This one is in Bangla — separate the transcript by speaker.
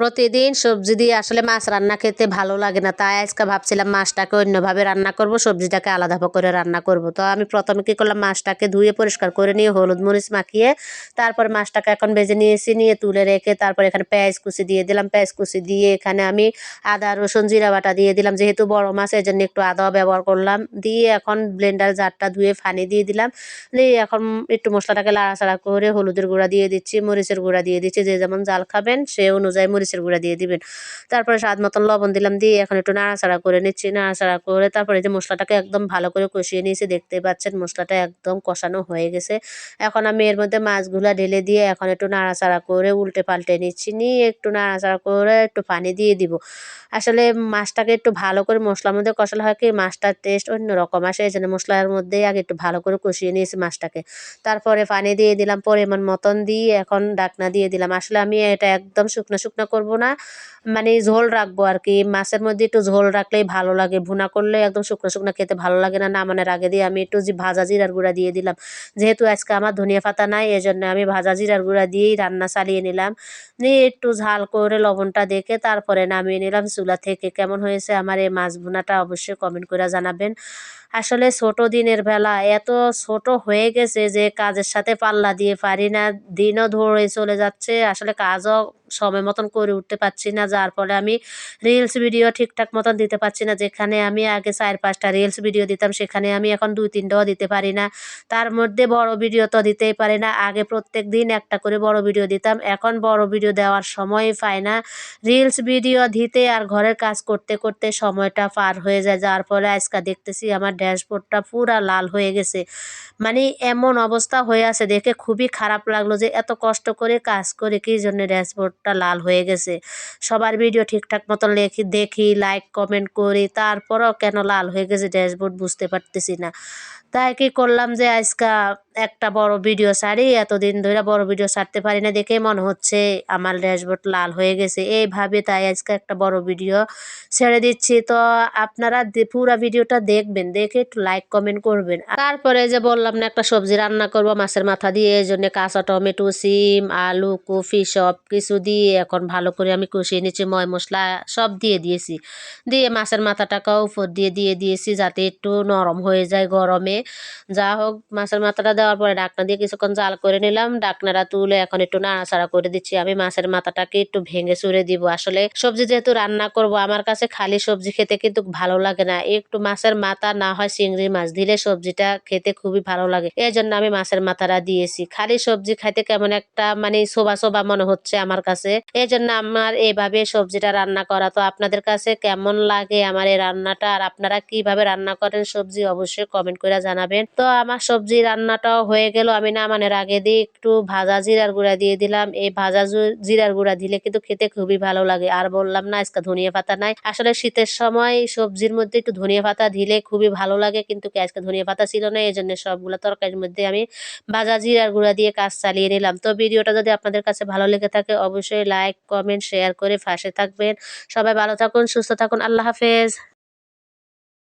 Speaker 1: প্রতিদিন সবজি দিয়ে আসলে মাছ রান্না খেতে ভালো লাগে না। তাই আজকে ভাবছিলাম মাছটাকে অন্যভাবে রান্না করব, সবজিটাকে আলাদা করে রান্না করব। তো আমি প্রথমে কী করলাম, মাছটাকে ধুয়ে পরিষ্কার করে নিয়ে হলুদ মরিচ মাখিয়ে তারপর মাছটাকে এখন ভেজে নিয়েছি, নিয়ে তুলে রেখে তারপর এখানে পেঁয়াজ কুচি দিয়ে দিলাম। পেঁয়াজ কুচি দিয়ে এখানে আমি আদা, রসুন, জিরা বাটা দিয়ে দিলাম। যেহেতু বড় মাছ এই জন্য একটু আদাও ব্যবহার করলাম। দিয়ে এখন ব্লেন্ডার জারটা ধুয়ে ফানি দিয়ে দিলাম। দিয়ে এখন একটু মশলাটাকে লাড়াচাড়া করে হলুদের গুঁড়া দিয়ে দিচ্ছি, মরিচের গুঁড়া দিয়ে দিচ্ছি। যে যেমন জাল খাবেন, সে অনুযায়ী মরিচের গুঁড়া দিয়ে দিবেন। তারপরে স্বাদ মতন লবণ দিলাম দিয়ে এখন একটু নাড়াচাড়া করে নিচ্ছি। নাড়াচাড়া করে তারপরে যে মশলাটাকে একদম ভালো করে কষিয়ে নিয়েছি, দেখতে পাচ্ছেন মশলাটা একদম কষানো হয়ে গেছে। এখন আমি এর মধ্যে মাছগুলা ঢেলে দিয়ে এখন একটু নাড়াচাড়া করে উল্টে পাল্টে নিচ্ছি। নিয়ে একটু নাড়াচাড়া করে একটু পানি দিয়ে দিব। আসলে মাছটাকে একটু ভালো করে মশলার মধ্যে কষালে হয় কি, মাছটার টেস্ট অন্যরকম আসে। এই জন্য মশলার মধ্যেই আগে একটু ভালো করে কষিয়ে নিয়েছি মাছটাকে। তারপরে পানি দিয়ে দিলাম পরিমাণ মতন দিয়ে এখন ডাকনা দিয়ে দিলাম। আসলে আমি এটা একদম শুকনো শুকনো করব না। মানে ঝোল রাখব আর কি। মাছের মধ্যে একটু ঝোল রাখলেই ভালো লাগে। ভুনা করলে একদম শুকনো শুকনো খেতে ভালো লাগে না। না নামানোর আগে দিয়ে আমি একটু ভাজা জিরার গুঁড়া দিয়ে দিলাম। যেহেতু আজকে আমার ধনিয়া পাতা নাই এই জন্য আমি ভাজা জিরার গুঁড়া দিয়েই রান্না চালিয়ে নিলাম। নিয়ে একটু ঝাল করে লবণটা দেখে তারপরে নামিয়ে নিলাম চুলা থেকে। কেমন হয়েছে আমার এই মাছ ভুনাটা অবশ্যই কমেন্ট করে জানাবেন। আসলে ছোট দিনের বেলা, এত ছোট হয়ে গেছে যে কাজের সাথে পাল্লা দিয়ে পারি না। দিনও ধরে চলে যাচ্ছে। আসলে কাজও সময় মতন করে উঠতে পারছি না। যার ফলে আমি রিলস ভিডিও ঠিকঠাক মতন দিতে পারছি না। যেখানে আমি আগে চার পাঁচটা রিলস ভিডিও দিতাম, সেখানে আমি এখন দুই তিনটাও দিতে পারি না। তার মধ্যে বড় ভিডিও তো দিতেই পারি না। আগে প্রত্যেক দিন একটা করে বড় ভিডিও দিতাম। এখন বড় ভিডিও দেওয়ার সময় পাই না। রিলস ভিডিও দিতে আর ঘরের কাজ করতে করতে সময়টা পার হয়ে যায়। যার ফলে আজকে দেখতেছি আমার ড্যাশবোর্ডটা পুরা লাল হয়ে গেছে। মানে এমন অবস্থা হয়ে আছে, দেখে খুবই খারাপ লাগল যে এত কষ্ট করে কাজ করে কি জন্য ড্যাশবোর্ডটা লাল হয়ে গেছে। সবার ভিডিও ঠিকঠাক মতন লেখি, দেখি লাইক কমেন্ট করি, তারপরও কেন লাল হয়ে গেছে ড্যাশবোর্ড বুঝতে পারতেছি না। তাই কি করলাম যে আজকা একটা বড় ভিডিও সারি এতদিন ধরে বড় ভিডিও সারতে পারি না দেখে মনে হচ্ছে আমার ড্যাশবোর্ড লাল হয়ে গেছে। এইভাবে তাই আজকে একটা বড় ভিডিও ছেড়ে দিচ্ছি। তো আপনারা পুরো ভিডিওটা দেখবেন, দেখে একটু লাইক কমেন্ট করবেন। তারপরে যে বললাম না একটা সবজি রান্না করব, মাছের মাথা দিয়ে, এই জন্য কাঁচা টমেটো, সিম, আলু, কফি সব কিছু দিয়ে এখন ভালো করে আমি কষিয়ে নিচ্ছি ময় মশলা সব দিয়ে দিয়েছি। দিয়ে মাছের মাথাটাকে উপর দিয়ে দিয়ে দিয়েছি যাতে একটু নরম হয়ে যায় গরমে। যা হোক, মাছের মাথাটা দেওয়ার পরে ডাকনা দিয়ে কিছুক্ষণ জাল করে নিলাম। ডাকনাটা তুলে এখন একটু নাড়াচাড়া করে দিচ্ছি। আমি মাছের মাথাটাকে একটু ভেঙে চুরে দিব। আসলে সবজি যেহেতু রান্না করব, আমার কাছে খালি সবজি খেতে কিন্তু ভালো লাগে না। একটু মাছের মাথা না হয় চিংড়ি মাছ দিলে সবজিটা খেতে খুবই ভালো লাগে। এই জন্য আমি মাছের মাথাটা দিয়েছি। খালি সবজি খাইতে কেমন একটা মানে শোভা শোভা মনে হচ্ছে আমার কাছে। এই জন্য আমার এইভাবে সবজিটা রান্না করা। তো আপনাদের কাছে কেমন লাগে আমার এই রান্নাটা? আর আপনারা কীভাবে রান্না করেন সবজি অবশ্যই কমেন্ট করে জানাবেন। তো আমার সবজি রান্নাটাও হয়ে গেল। আমি নামানোর আগে দিয়ে একটু ভাজা জিরার গুঁড়া দিয়ে দিলাম। এই ভাজা জিরার গুঁড়া দিলে কিন্তু খেতে খুবই ভালো লাগে। আর বললাম না, আজকে ধনিয়া পাতা নাই। আসলে শীতের সময় সবজির মধ্যে একটু ধনিয়া পাতা দিলে খুবই ভালো লাগে। কিন্তু আজকে ধনিয়া পাতা ছিল না এই জন্য সবগুলো তরকারির মধ্যে আমি ভাজা জিরার গুঁড়া দিয়ে কাজ চালিয়ে নিলাম। তো ভিডিওটা যদি আপনাদের কাছে ভালো লেগে থাকে, অবশ্যই লাইক কমেন্ট শেয়ার করে পাশে থাকবেন। সবাই ভালো থাকুন সুস্থ থাকুন। আল্লাহ হাফেজ।